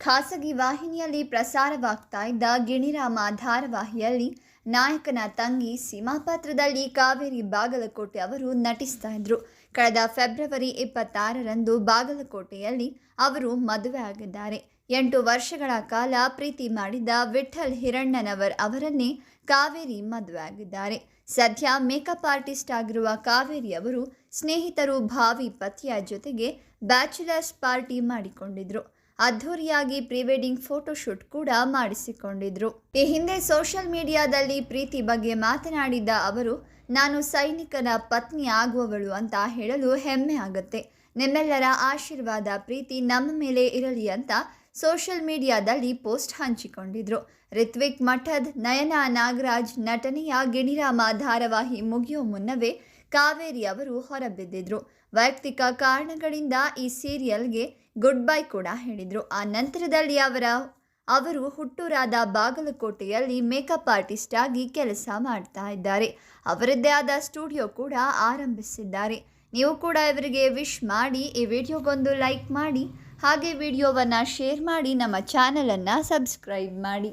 ಖಾಸಗಿ ವಾಹಿನಿಯಲ್ಲಿ ಪ್ರಸಾರವಾಗ್ತಾ ಇದ್ದ ಗಿಣಿರಾಮ ಧಾರಾವಾಹಿಯಲ್ಲಿ ನಾಯಕನ ತಂಗಿ ಸೀಮಾ ಪಾತ್ರದಲ್ಲಿ ಕಾವೇರಿ ಬಾಗಲಕೋಟೆ ಅವರು ನಟಿಸ್ತಾ ಇದ್ರು. ಕಳೆದ ಫೆಬ್ರವರಿ ಇಪ್ಪತ್ತಾರರಂದು ಬಾಗಲಕೋಟೆಯಲ್ಲಿ ಅವರು ಮದುವೆ ಆಗಿದ್ದಾರೆ. ಎಂಟು ವರ್ಷಗಳ ಕಾಲ ಪ್ರೀತಿ ಮಾಡಿದ ವಿಠಲ್ ಹಿರಣ್ಣನವರ್ ಅವರನ್ನೇ ಕಾವೇರಿ ಮದುವೆ ಆಗಿದ್ದಾರೆ. ಸದ್ಯ ಮೇಕಪ್ ಆರ್ಟಿಸ್ಟ್ ಆಗಿರುವ ಕಾವೇರಿ ಅವರು ಸ್ನೇಹಿತರು, ಭಾವಿ ಪತಿಯ ಜೊತೆಗೆ ಬ್ಯಾಚುಲರ್ಸ್ ಪಾರ್ಟಿ ಮಾಡಿಕೊಂಡಿದ್ರು. ಅದ್ಧೂರಿಯಾಗಿ ಪ್ರೀ ವೆಡ್ಡಿಂಗ್ ಫೋಟೋಶೂಟ್ ಕೂಡ ಮಾಡಿಸಿಕೊಂಡಿದ್ರು. ಈ ಹಿಂದೆ ಸೋಷಿಯಲ್ ಮೀಡಿಯಾದಲ್ಲಿ ಪ್ರೀತಿ ಬಗ್ಗೆ ಮಾತನಾಡಿದ್ದ ಅವರು, ನಾನು ಸೈನಿಕನ ಪತ್ನಿ ಆಗುವವಳು ಅಂತ ಹೇಳಲು ಹೆಮ್ಮೆ ಆಗುತ್ತೆ. ನಿಮ್ಮೆಲ್ಲರ ಆಶೀರ್ವಾದ, ಪ್ರೀತಿ ನಮ್ಮ ಮೇಲೆ ಇರಲಿ ಅಂತ ಸೋಷಿಯಲ್ ಮೀಡಿಯಾದಲ್ಲಿ ಪೋಸ್ಟ್ ಹಂಚಿಕೊಂಡಿದ್ರು. ರಿತ್ವಿಕ್ ಮಠದ್ ನಯನ ನಾಗರಾಜ್ ನಟನೆಯ ಗಿಣಿರಾಮ ಧಾರಾವಾಹಿ ಮುಗಿಯೋ ಮುನ್ನವೇ ಕಾವೇರಿ ಅವರು ಹೊರಬಿದ್ದಿದ್ರು. ವೈಯಕ್ತಿಕ ಕಾರಣಗಳಿಂದ ಈ ಸೀರಿಯಲ್ಗೆ ಗುಡ್ ಬೈ ಕೂಡ ಹೇಳಿದರು. ಆ ನಂತರದಲ್ಲಿ ಅವರ, ಅವರು ಹುಟ್ಟೂರಾದ ಬಾಗಲಕೋಟೆಯಲ್ಲಿ ಮೇಕಪ್ ಆರ್ಟಿಸ್ಟ್ ಆಗಿ ಕೆಲಸ ಮಾಡ್ತಾ ಇದ್ದಾರೆ. ಅವರದ್ದೇ ಆದ ಸ್ಟುಡಿಯೋ ಕೂಡ ಆರಂಭಿಸಿದ್ದಾರೆ. ನೀವು ಕೂಡ ಇವರಿಗೆ ವಿಶ್ ಮಾಡಿ, ಈ ವಿಡಿಯೋಗೊಂದು ಲೈಕ್ ಮಾಡಿ ಹಾಗೆ ವಿಡಿಯೋವನ್ನು ಶೇರ್ ಮಾಡಿ ನಮ್ಮ ಚಾನಲನ್ನು ಸಬ್ಸ್ಕ್ರೈಬ್ ಮಾಡಿ.